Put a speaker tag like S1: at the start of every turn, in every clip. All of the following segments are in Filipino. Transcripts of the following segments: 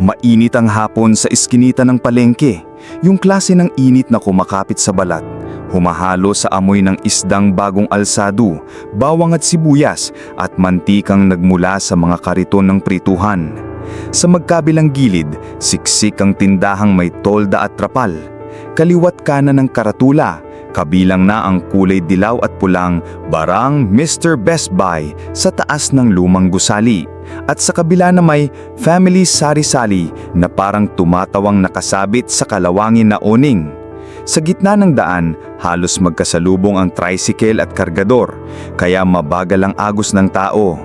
S1: Mainit ang hapon sa iskinita ng palengke, yung klase ng init na kumakapit sa balat. Humahalo sa amoy ng isdang bagong alsado, bawang at sibuyas at mantikang nagmula sa mga kariton ng prituhan. Sa magkabilang gilid, siksik ang tindahang may tolda at trapal. Kaliwat kanan ng karatula, kabilang na ang kulay dilaw at pulang barang Mr. Best Buy sa taas ng lumang gusali. At sa kabila na may Family Sari-Sali na parang tumatawang nakasabit sa kalawangin na oning. Sa gitna ng daan, halos magkasalubong ang tricycle at kargador, kaya mabagal ang agos ng tao.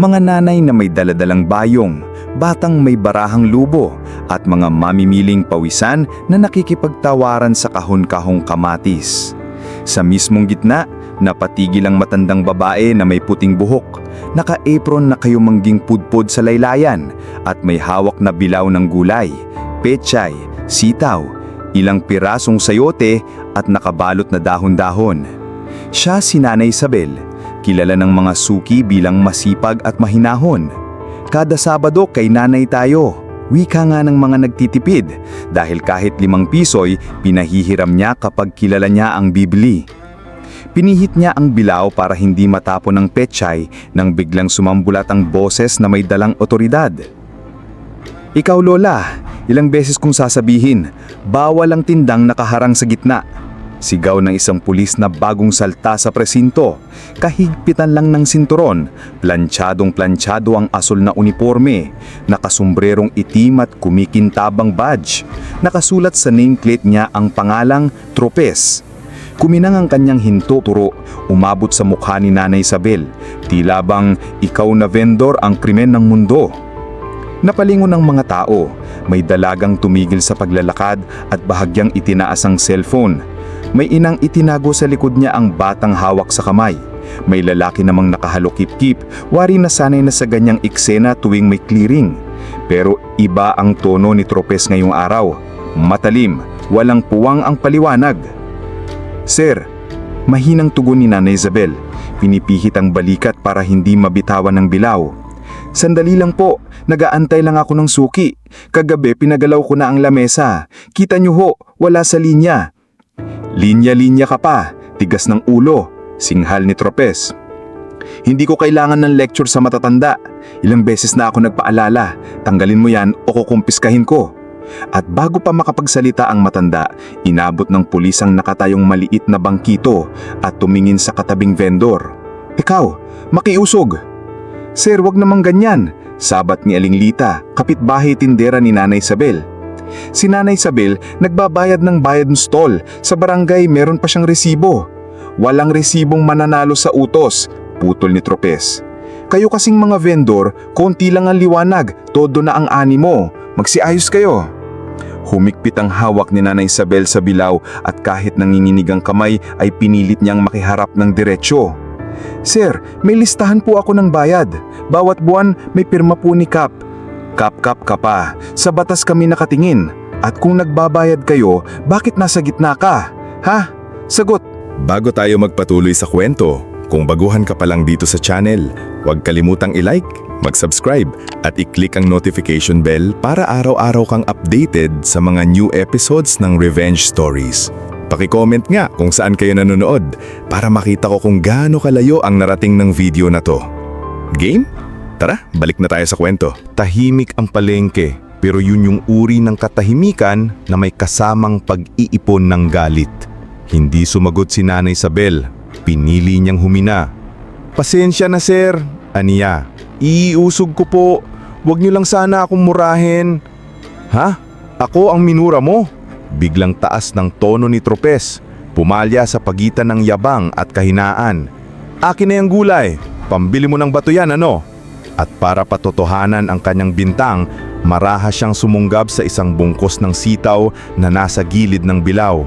S1: Mga nanay na may daladalang bayong, batang may barahang lubo, at mga mamimiling pawisan na nakikipagtawaran sa kahon-kahong kamatis. Sa mismong gitna, napatigil ang matandang babae na may puting buhok, naka-apron na kayumangging pudpod sa laylayan at may hawak na bilaw ng gulay, pechay, sitaw, ilang pirasong sayote at nakabalot na dahon-dahon. Siya si Nanay Isabel, kilala ng mga suki bilang masipag at mahinahon. Kada Sabado kay Nanay tayo, wika nga ng mga nagtitipid dahil kahit limang piso'y pinahihiram niya kapag kilala niya ang bibili. Pinihit niya ang bilaw para hindi matapon ng pechay nang biglang sumambulat ang boses na may dalang otoridad. Ikaw Lola, ilang beses kong sasabihin, bawal ang tindang nakaharang sa gitna. Sigaw ng isang pulis na bagong salta sa presinto. Kahigpitan lang ng sinturon, planchadong planchado ang asul na uniforme, nakasumbrerong itim at kumikintabang badge. Nakasulat sa nameplate niya ang pangalang Tropes. Kuminang ang kanyang hinto turo, umabot sa mukha ni Nanay Isabel. Tila bang ikaw na vendor ang krimen ng mundo. Napalingon ng mga tao, may dalagang tumigil sa paglalakad at bahagyang itinaas ang cellphone. May inang itinago sa likod niya ang batang hawak sa kamay. May lalaki namang nakahalokip-kip, wari na sanay na sa ganyang eksena tuwing may clearing. Pero iba ang tono ni Tropes ngayong araw. Matalim, walang puwang ang paliwanag. Sir, mahinang tugon ni Nanay Isabel. Pinipihit ang balikat para hindi mabitawan ng bilaw. Sandali lang po, nagaantay lang ako ng suki. Kagabi pinagalaw ko na ang lamesa. Kita niyo ho, wala sa linya. Linya-linya ka pa, tigas ng ulo, singhal ni Tropes. Hindi ko kailangan ng lecture sa matatanda. Ilang beses na ako nagpaalala, tanggalin mo yan o kukumpiskahin ko. At bago pa makapagsalita ang matanda, inabot ng pulis ang nakatayong maliit na bangkito at tumingin sa katabing vendor. Ikaw, makiusog! Sir, wag namang ganyan, sabat ni Aling Lita, kapitbahay tindera ni Nanay Isabel. Si Nanay Isabel nagbabayad ng bayad ng stall. Sa barangay meron pa siyang resibo. Walang resibong mananalo sa utos, putol ni Tropes. Kayo kasing mga vendor, konti lang ang liwanag, todo na ang animo. Magsiayos kayo. Humikpit ang hawak ni Nanay Isabel sa bilaw at kahit nanginginig ang kamay ay pinilit niyang makiharap ng diretsyo. Sir, may listahan po ako ng bayad. Bawat buwan may pirma po ni Kap. Kap-kap ka pa, sa batas kami nakatingin. At kung nagbabayad kayo, bakit nasa gitna ka? Ha? Sagot.
S2: Bago tayo magpatuloy sa kwento, kung baguhan ka pa lang dito sa channel, huwag kalimutang i-like, mag-subscribe at i-click ang notification bell para araw-araw kang updated sa mga new episodes ng Revenge Stories. Paki-comment nga kung saan kayo nanonood para makita ko kung gaano kalayo ang narating ng video na to. Game? Tara, balik na tayo sa kwento. Tahimik ang palengke, pero yun yung uri ng katahimikan na may kasamang pag-iipon ng galit. Hindi sumagot si Nanay Isabel. Pinili niyang humina. Pasensya na sir, aniya. Iiusog ko po. Huwag niyo lang sana akong murahin. Ha? Ako ang minura mo? Biglang taas ng tono ni Tropes. Pumalya sa pagitan ng yabang at kahinaan. Akin na yung gulay. Pambili mo ng bato yan ano? At para patotohanan ang kanyang bintang, marahas siyang sumunggab sa isang bungkos ng sitaw na nasa gilid ng bilaw.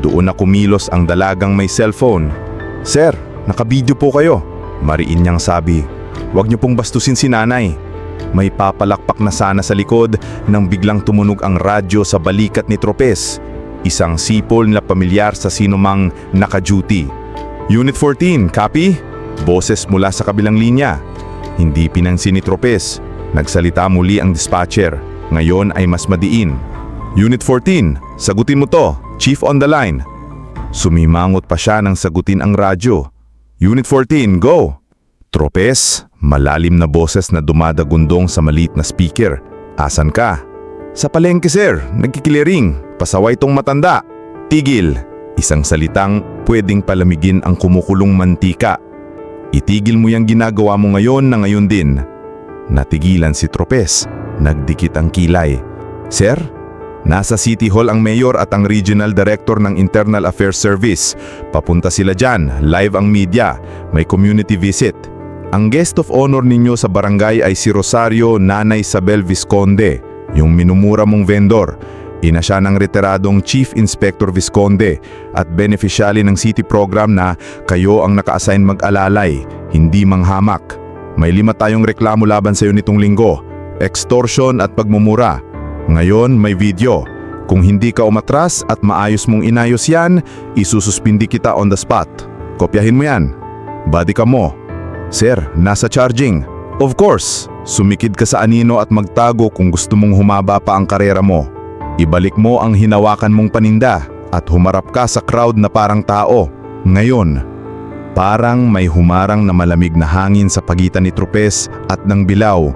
S2: Doon na kumilos ang dalagang may cellphone. Sir, nakabidyo po kayo. Mariin niyang sabi. Huwag niyo pong bastusin si nanay. May papalakpak na sana sa likod nang biglang tumunog ang radyo sa balikat ni Tropes. Isang sipol na pamilyar sa sinumang naka-duty. Unit 14, copy? Boses mula sa kabilang linya. Hindi pinansin ni Tropes. Nagsalita muli ang dispatcher. Ngayon ay mas madiin. Unit 14, sagutin mo to. Chief on the line. Sumimangot pa siya nang sagutin ang radyo. Unit 14, go! Tropes, malalim na boses na dumadagundong sa maliit na speaker. Asan ka? Sa palengke sir, nagkikiliring. Pasaway tong matanda. Tigil. Isang salitang pwedeng palamigin ang kumukulong mantika. Itigil mo yung ginagawa mo ngayon na ngayon din. Natigilan si Tropes. Nagdikit ang kilay. Sir, nasa City Hall ang mayor at ang regional director ng Internal Affairs Service. Papunta sila dyan, live ang media, may community visit. Ang guest of honor ninyo sa barangay ay si Rosario Nanay Isabel Visconde, yung minumura mong vendor. Ina siya ng retiradong Chief Inspector Visconde at beneficiary ng city program na kayo ang naka-assign mag-alalay, hindi manghamak. May lima tayong reklamo laban sa iyo nitong linggo, extortion at pagmumura. Ngayon may video. Kung hindi ka umatras at maayos mong inayos yan, isususpindi kita on the spot. Kopyahin mo yan. Body ka mo. Sir, nasa charging. Of course, sumikid ka sa anino at magtago kung gusto mong humaba pa ang karera mo. Ibalik mo ang hinawakan mong paninda at humarap ka sa crowd na parang tao. Ngayon, parang may humarang na malamig na hangin sa pagitan ni Tropes at ng Bilaw.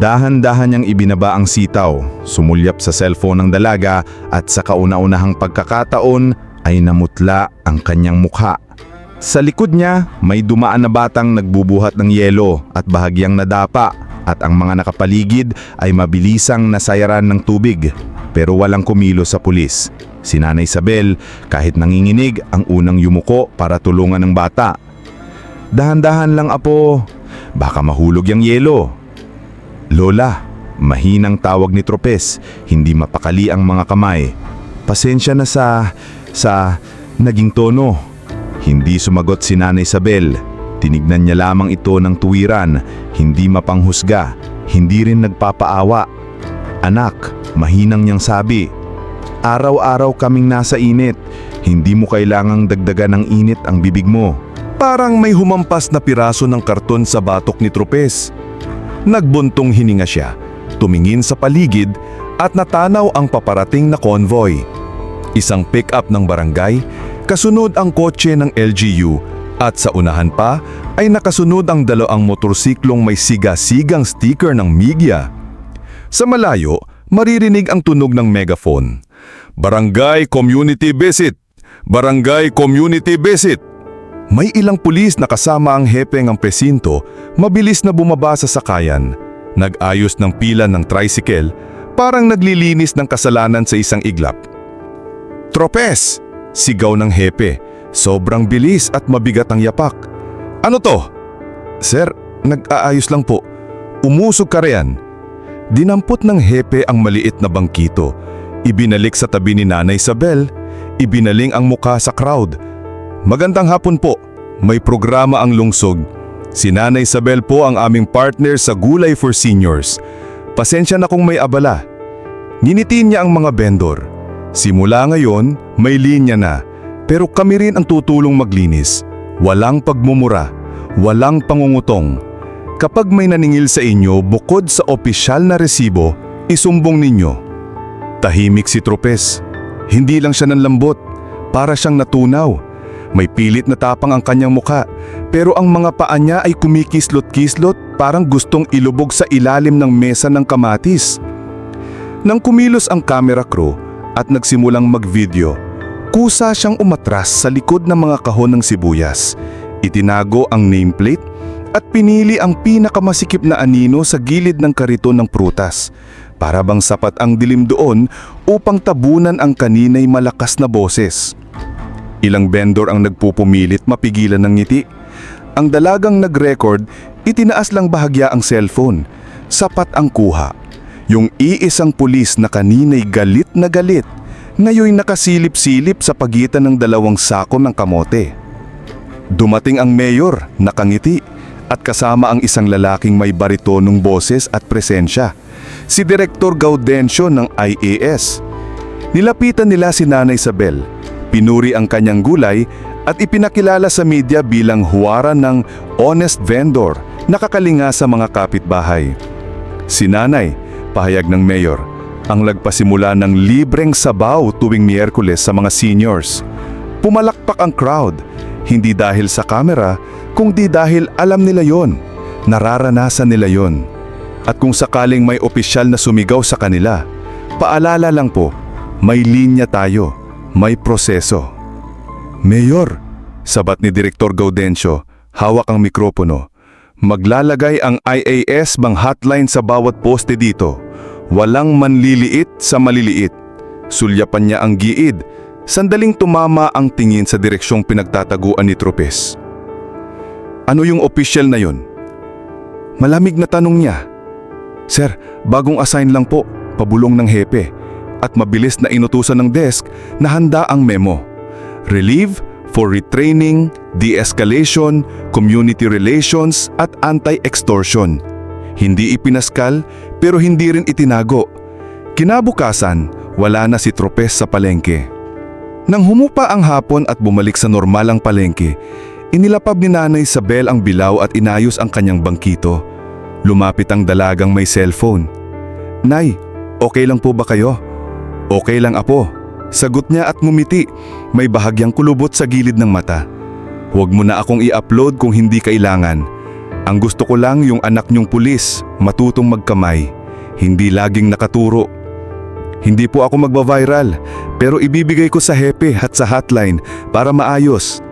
S2: Dahan-dahan niyang ibinaba ang sitaw, sumulyap sa cellphone ng dalaga at sa kauna-unahang pagkakataon ay namutla ang kanyang mukha. Sa likod niya, may dumaan na batang nagbubuhat ng yelo at bahagyang nadapa at ang mga nakapaligid ay mabilisang nasayaran ng tubig pero walang kumilo sa pulis. Si Nanay Isabel, kahit nanginginig, ang unang yumuko para tulungan ng bata. Dahan-dahan lang apo, baka mahulog yung yelo. Lola, mahinang tawag ni Tropes, hindi mapakali ang mga kamay. Pasensya na sa, sa, naging tono. Hindi sumagot si Nanay Isabel. Tinignan niya lamang ito ng tuwiran, hindi mapanghusga, hindi rin nagpapaawa. Anak, mahinang niyang sabi, Araw-araw kaming nasa init, hindi mo kailangang dagdagan ng init ang bibig mo. Parang may humampas na piraso ng karton sa batok ni Tropes. Nagbuntong hininga siya, tumingin sa paligid at natanaw ang paparating na convoy. Isang pick-up ng barangay, kasunod ang kotse ng LGU at sa unahan pa ay nakasunod ang dalaang motorsiklong may siga-sigang sticker ng Migya. Sa malayo, maririnig ang tunog ng megaphone. Barangay Community Visit! Barangay Community Visit! May ilang pulis na kasama ang hepe ng presinto, mabilis na bumaba sa sakayan. Nag-ayos ng pila ng tricycle, parang naglilinis ng kasalanan sa isang iglap. Tropes! Sigaw ng hepe. Sobrang bilis at mabigat ang yapak. Ano to? Sir, nag-aayos lang po. Umusog ka riyan. Dinampot ng hepe ang maliit na bangkito. Ibinalik sa tabi ni Nanay Isabel. Ibinaling ang muka sa crowd. Magandang hapon po. May programa ang lungsog. Si Nanay Isabel po ang aming partner sa Gulay for Seniors. Pasensya na kung may abala. Nginitin niya ang mga vendor. Simula ngayon, may linya na. Pero kami rin ang tutulong maglinis. Walang pagmumura, walang pangungutong. Kapag may naningil sa inyo bukod sa opisyal na resibo, isumbong ninyo. Tahimik si Tropes. Hindi lang siya nanlambot, para siyang natunaw. May pilit na tapang ang kanyang muka, pero ang mga paa niya ay kumikislot-kislot parang gustong ilubog sa ilalim ng mesa ng kamatis. Nang kumilos ang camera crew at nagsimulang mag-video, kusa siyang umatras sa likod ng mga kahon ng sibuyas. Itinago ang nameplate at pinili ang pinakamasikip na anino sa gilid ng kariton ng prutas. Para bang sapat ang dilim doon upang tabunan ang kaninay malakas na boses. Ilang vendor ang nagpupumilit mapigilan ng ngiti. Ang dalagang nag-record, itinaas lang bahagya ang cellphone. Sapat ang kuha. Yung iisang pulis na kaninay galit na galit, ngayon nakasilip-silip sa pagitan ng dalawang sako ng kamote. Dumating ang mayor, nakangiti, at kasama ang isang lalaking may baritonong boses at presensya, si Direktor Gaudencio ng IAS. Nilapitan nila si Nanay Isabel, pinuri ang kanyang gulay at ipinakilala sa media bilang huwara ng honest vendor, nakakalinga sa mga kapitbahay. Si Nanay,
S3: Pahayag ng mayor, ang nagpasimula ng libreng sabaw tuwing Miyerkules sa mga seniors. Pumalakpak ang crowd, hindi dahil sa kamera, kundi dahil alam nila yon, nararanasan nila yon. At kung sakaling may opisyal na sumigaw sa kanila, paalala lang po, may linya tayo, may proseso. Mayor, sabat ni Direktor Gaudencio, hawak ang mikropono. Maglalagay ang IAS bang hotline sa bawat poste dito. Walang manliliit sa maliliit. Sulyapan niya ang giid. Sandaling tumama ang tingin sa direksyong pinagtataguan ni Tropes. Ano yung official na yon? Malamig na tanong niya. Sir, bagong assign lang po, pabulong ng hepe. At mabilis na inutusan ng desk na handa ang memo. Relieve for retraining, de-escalation, community relations at anti-extortion. Hindi ipinaskal pero hindi rin itinago. Kinabukasan, wala na si Tropes sa palengke. Nang humupa ang hapon at bumalik sa normalang palengke, inilapab ni Nanay Isabel ang bilaw at inayos ang kanyang bangkito. Lumapit ang dalagang may cellphone. Nay, okay lang po ba kayo? Okay lang apo. Sagot niya at ngumiti. May bahagyang kulubot sa gilid ng mata. Huwag mo na akong i-upload kung hindi kailangan. Ang gusto ko lang yung anak niyong pulis, matutong magkamay. Hindi laging nakaturo. Hindi po ako magba-viral, pero ibibigay ko sa hepe at sa hotline para maayos.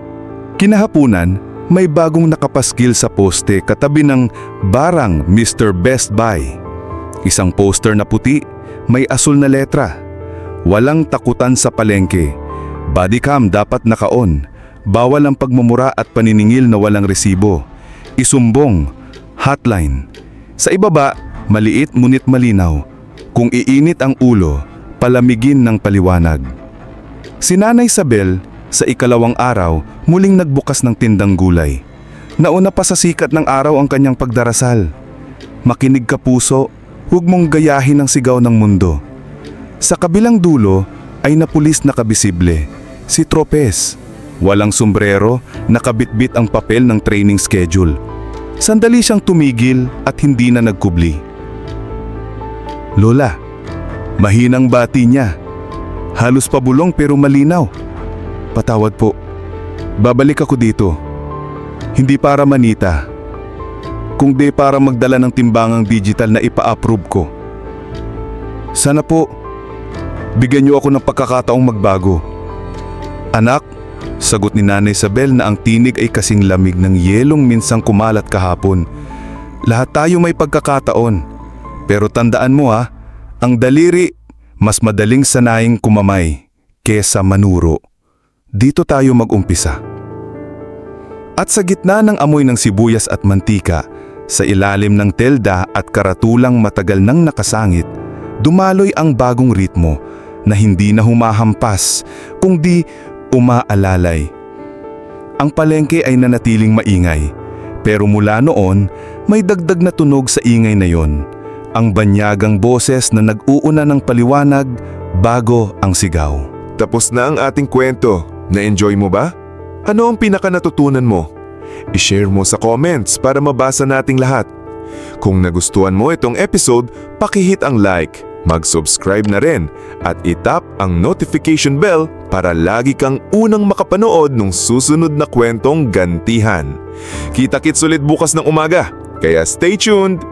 S3: Kinahapunan, may bagong nakapaskil sa poste katabi ng Barang Mr. Best Buy. Isang poster na puti, may asul na letra. Walang takutan sa palengke. Bodycam dapat naka-on. Bawal ang pagmumura at paniningil na walang resibo. Isumbong, hotline. Sa ibaba, maliit ngunit malinaw. Kung iinit ang ulo, palamigin ng paliwanag. Si Nanay Isabel, sa ikalawang araw, muling nagbukas ng tindang gulay. Nauna pa sa sikat ng araw ang kanyang pagdarasal. Makinig ka puso, huwag mong gayahin ang sigaw ng mundo. Sa kabilang dulo ay napulis na kabisible, si Tropes. Walang sombrero, nakabitbit ang papel ng training schedule. Sandali siyang tumigil at hindi na nagkubli. Lola, mahinang bati niya. Halos pabulong pero malinaw. Patawad po. Babalik ako dito. Hindi para manita. Kung di para magdala ng timbangang digital na ipa-approve ko. Sana po, bigyan niyo ako ng pagkakataong magbago. Anak, sagot ni Nanay Isabel na ang tinig ay kasing lamig ng yelong minsang kumalat kahapon. Lahat tayo may pagkakataon. Pero tandaan mo ha, ang daliri mas madaling sanaying kumamay kesa manuro. Dito tayo mag-umpisa. At sa gitna ng amoy ng sibuyas at mantika, sa ilalim ng telda at karatulang matagal nang nakasangit, dumaloy ang bagong ritmo na hindi na humahampas, kundi umaalalay. Ang palengke ay nanatiling maingay, pero mula noon, may dagdag na tunog sa ingay na yon. Ang banyagang boses na nag-uuna ng paliwanag bago ang sigaw.
S4: Tapos na ang ating kwento. Na-enjoy mo ba? Ano ang pinaka natutunan mo? I-share mo sa comments para mabasa nating lahat. Kung nagustuhan mo itong episode, pakihit ang like, mag-subscribe na rin at itap ang notification bell para lagi kang unang makapanood ng susunod na kwentong gantihan. Kita-kits ulit bukas ng umaga, kaya stay tuned!